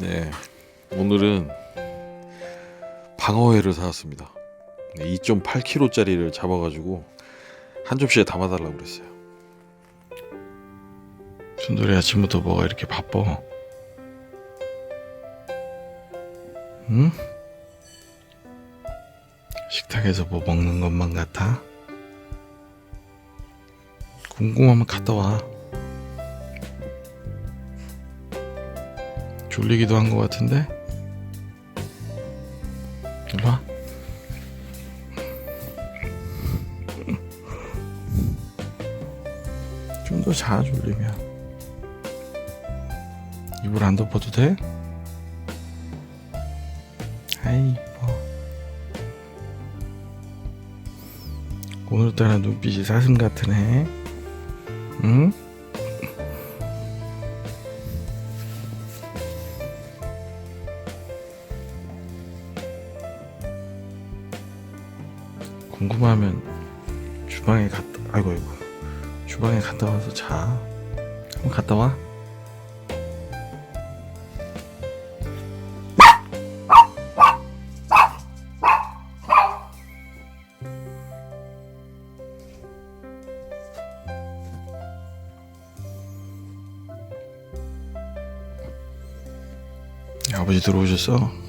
네, 오늘은 방어회를 사왔습니다. 2.8kg짜리를 잡아가지고 한 접시에 담아달라고 그랬어요. 순돌이 아침부터 뭐가 이렇게 바빠? 응? 식탁에서 뭐 먹는 것만 같아? 궁금하면 갔다 와. 졸리기도 한 것 같은데? 일로 와. 좀 더 자, 졸리면. 이불 안 덮어도 돼? 아이, 이뻐. 오늘따라 눈빛이 사슴 같으네. 응? 궁금하면 주방에 갔다 아이고 아이고. 주방에 갔다 와서 자. 한번 갔다 와. 아버지 들어오셨어?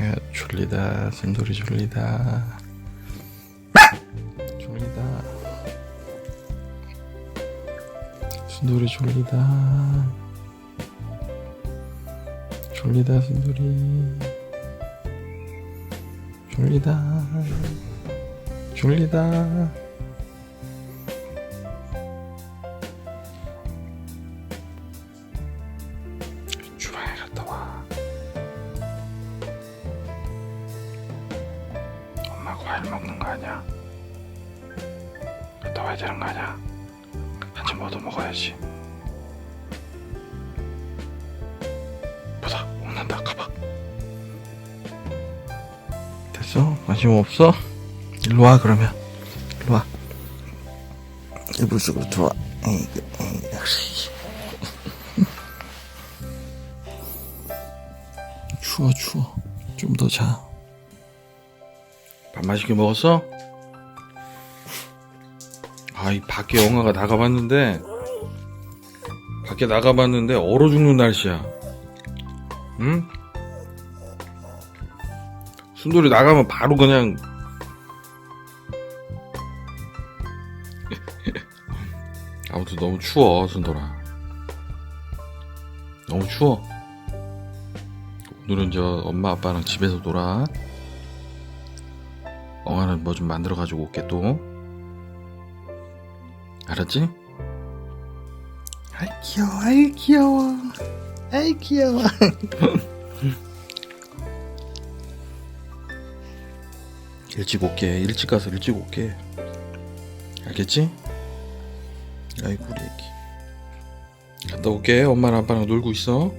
야, 졸리다. 순돌이 졸리다. 졸리다. 순돌이 졸리다. 졸리다, 순돌이. 졸리다. 졸리다. 과일 먹는 거 아니야? 갔다 와야 되는 거 아니야? 한참 얻어 먹어야지. 보다 혼난다 가봐. 됐어? 관심 없어? 일로 와 그러면. 일로 와. 이불 속으로 들어와. 에이구, 에이구. 추워 추워. 좀 더 자. 밥 맛있게 먹었어? 아, 이 밖에 영화가 나가봤는데, 밖에 나가봤는데, 얼어 죽는 날씨야. 응? 순돌이 나가면 바로 그냥, 아무튼 너무 추워, 순돌아. 너무 추워. 오늘은 저 엄마 아빠랑 집에서 놀아. 엉아는 뭐 좀 만들어 가지고 올게 또. 알았지? 아이 귀여워, 아이 귀여워, 아이 귀여워. 일찍 올게, 일찍 가서 일찍 올게. 알겠지? 아이고 우리 애기. 갔다 올게. 엄마랑 아빠랑 놀고 있어.